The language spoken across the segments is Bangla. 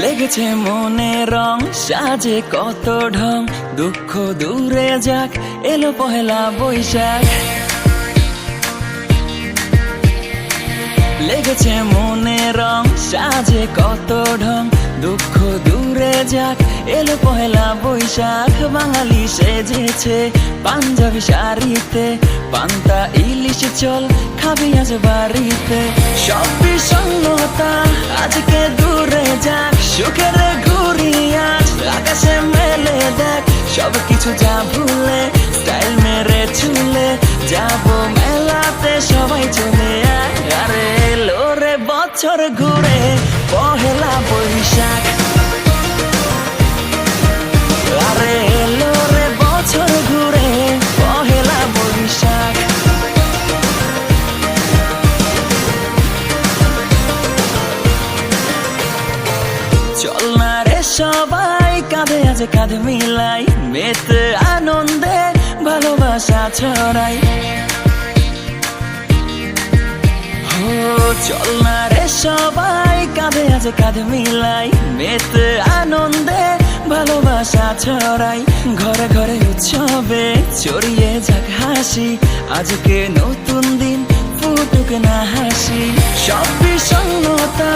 লেগেছে মনে রং, সাজে কত ঢং, দুঃখ দূরে যাক, এলো পহেলা বৈশাখ। লেগেছে মনে রং, সাজে কত ঢং দুঃখ দূরে যাক, এলো পহেলা বৈশাখ, বাঙালি সেজেছে পাঞ্জাবি শাড়িতে, পান্তা, ইলিশ চল খাবি আজ বাড়িতে। সব বিষণ্ণতা আজকে দূরে যাক, সুখের ঘুরি আজ, আকাশে মেলে দেখ সব কিছু যা ভুলে, স্টাইল মেরে চুলে যাব মেলাতে সবাই চলে আয়। আরে এলো রে বছর ঘুরে চল না রে সবাই, কাঁধে আজ কাঁধে মিলাই, মেতে আনন্দে ভালোবাসা ছড়াই। চল না রে সবাই, কাঁধে আজ কাঁধে মিলাই, মেতে আনন্দে ভালোবাসা ছড়াই। ঘরে ঘরে উৎসবে চড়িয়ে যাক হাসি, আজকে নতুন দিন ফুটুক না হাসি। সব বিষণ্ণতা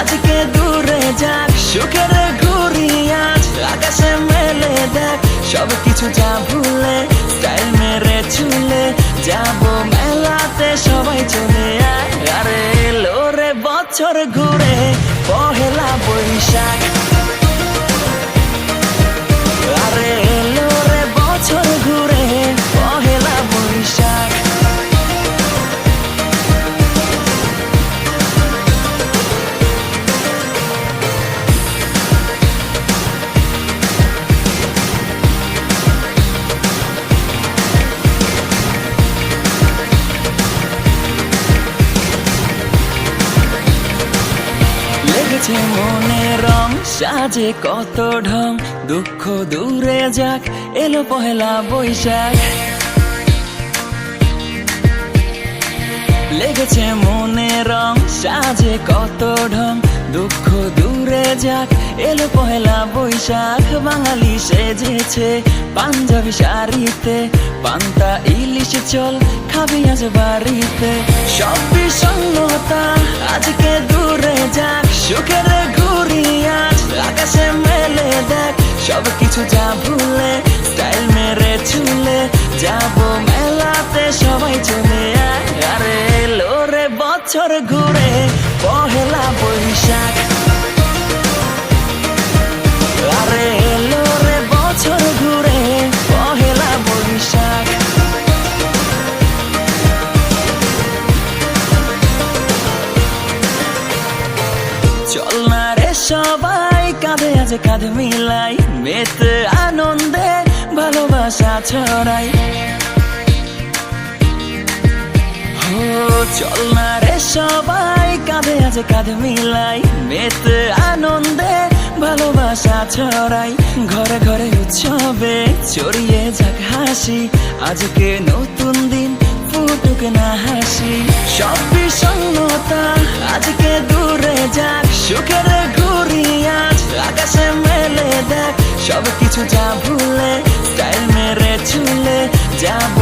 আজকে দূরে যাক। সুখের ঘুরি আজ, আকাশে মেলে দেখ। সব কিছু যা ভুলে স্টাইল মেরে চুলে যাব মেলাতে সবাই চলে আয়। আরে লোরে বছর ঘুরে। মনে রং সাজে কত ঢং, দুঃখ দূরে যাক, এলো পহেলা বৈশাখ। লেগেছে মনে রং সাজে কত ঢং দুঃখ দূরে যাক, এলো পহেলা বৈশাখ, বাঙালি সেজেছে পাঞ্জাবি শাড়িতে, পান্তা, ইলিশ চল, খাবি আজ বাড়িতে। সব বিষণ্ণতা আজকে দূরে যাক, সুখের ঘুরি আজ, আকাশে মেলে দেখ সব কিছু যা ভুলে স্টাইল মেরে চুলে যাব মেলাতে সবাই চলে আয়। আরে এলো রে বছর ঘুরে, পহেলা বৈশাখ আরে এলো রে বছর ঘুরে, পহেলা বৈশাখ। রে সবাই, কাঁধে আজ কাঁধে মিলাই, মেতে আনন্দে ভালোবাসা ছড়াই। চল না রে সবাই, কাঁধে আজ কাঁধে মিলাই। মেতে আনন্দে ভালোবাসা ছড়াই। ঘরে ঘরে উৎসবে চড়িয়ে যাক হাসি। আজকে নতুন দিন, ফুটুক না হাসি। সব বিষণ্ণতা আজকে দূরে যাক। সুখের ঘুরি আজ, আকাশে মেলে দেখ। সব কিছু যা ভুলে স্টাইল মেরে চুলে যাব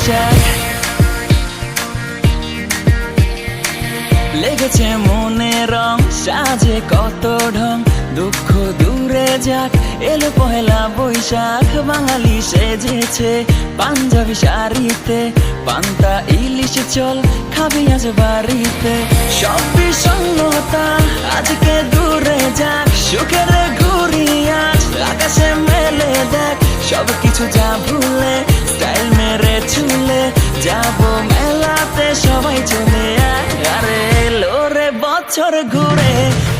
পহেলা লেগেছে মনে রং, সাজে কত ঢং, দুঃখ দূরে যাক, এলো পহেলা বৈশাখ, বাঙালি সেজেছে পাঞ্জাবি শাড়িতে, পান্তা, ইলিশ চল, খাবি আজ বাড়িতে। সব বিষণ্ণতা আজকে দূরে যাক, সুখের ঘুরি আজ, আকাশে মেলে দেখ সব কিছু যা ভুলে স্টাইল মেরে ছুলে, যাব মেলাতে সবাই চলে। আরে লোরে বছর ঘুরে,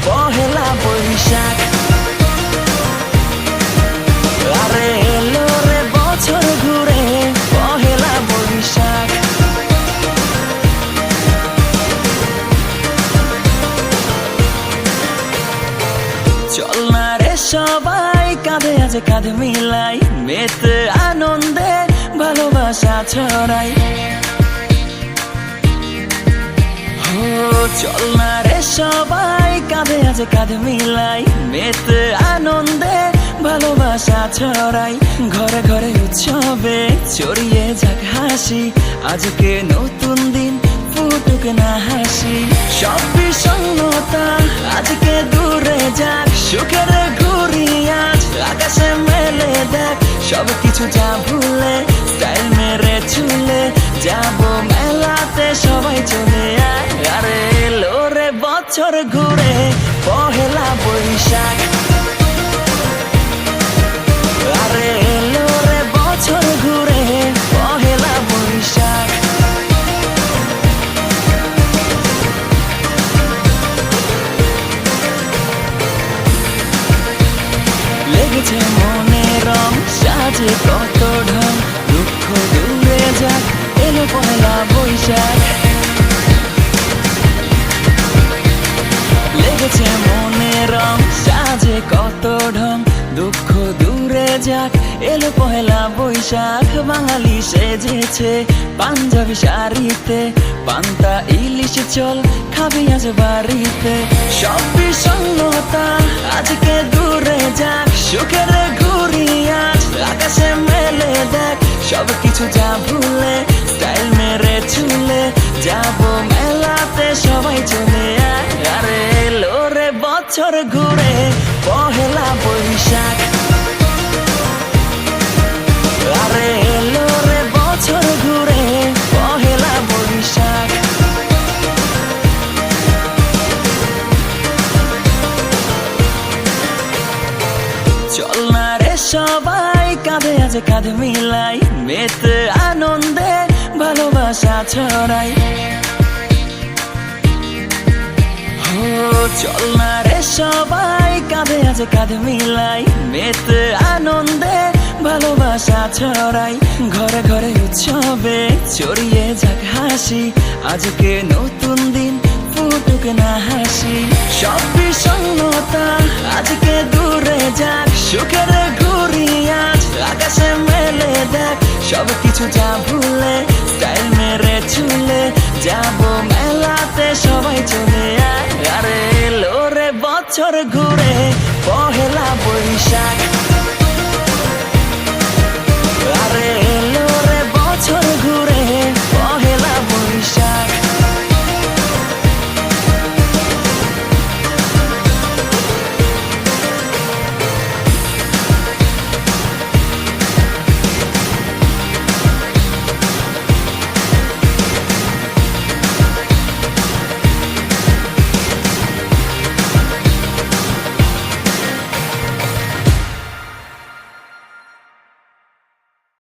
পহেলা বৈশাখ। আছে কাঁধে মিলাই মেতে আনন্দে ভালোবাসা ছড়াই। চল না রে সবাই, কাঁধে আছে কাঁধে মিলাই মেতে আনন্দে ভালোবাসা ছড়াই। ঘরে ঘরে উৎসবে চড়িয়ে যাক হাসি, আজকে নতুন দিন। ফুটুক না হাসি। সব বিষণ্ণতা আজকে দূরে যাক। সুখের ঘুরি আজ, আকাশে মেলে দেখ। সব কিছু যা ভুলে পহেলা বৈশাখ বাঙালি সেজেছে পাঞ্জাবি শাড়িতে, পান্তা, ইলিশ চল খাবি আজ বাড়িতে। সব বিষণ্ণতা আজকে দূরে যাক, সুখের ঘুরি আজ আকাশে মেলে দেখ। সব কিছু যা ভুলে স্টাইল মেরে চুলে যাব মেলাতে সবাই চলে আরে এলো রে বছর ঘুরে, পহেলা বৈশাখ। সবাই কাঁধে আছে কাঁধে মিলাই। মেতে আনন্দে ভালোবাসা ছড়াই। চল না রে সবাই কাঁধে আছে কাঁধে মিলাই। মেতে আনন্দে ভালোবাসা ছড়াই। ঘরে ঘরে উৎসবে চড়িয়ে যাক হাসি। আজকে নতুন দিন ফুটুক না হাসি। সব বিষণ্ণতা আজকে দূরে যাক, সুখের সব কিছু যা ভুলে স্টাইল মেরে চুলে যাব মেলাতে, সবাই চলে আয়। আরে লোরে বছর ঘুরে, পহেলা বৈশাখ।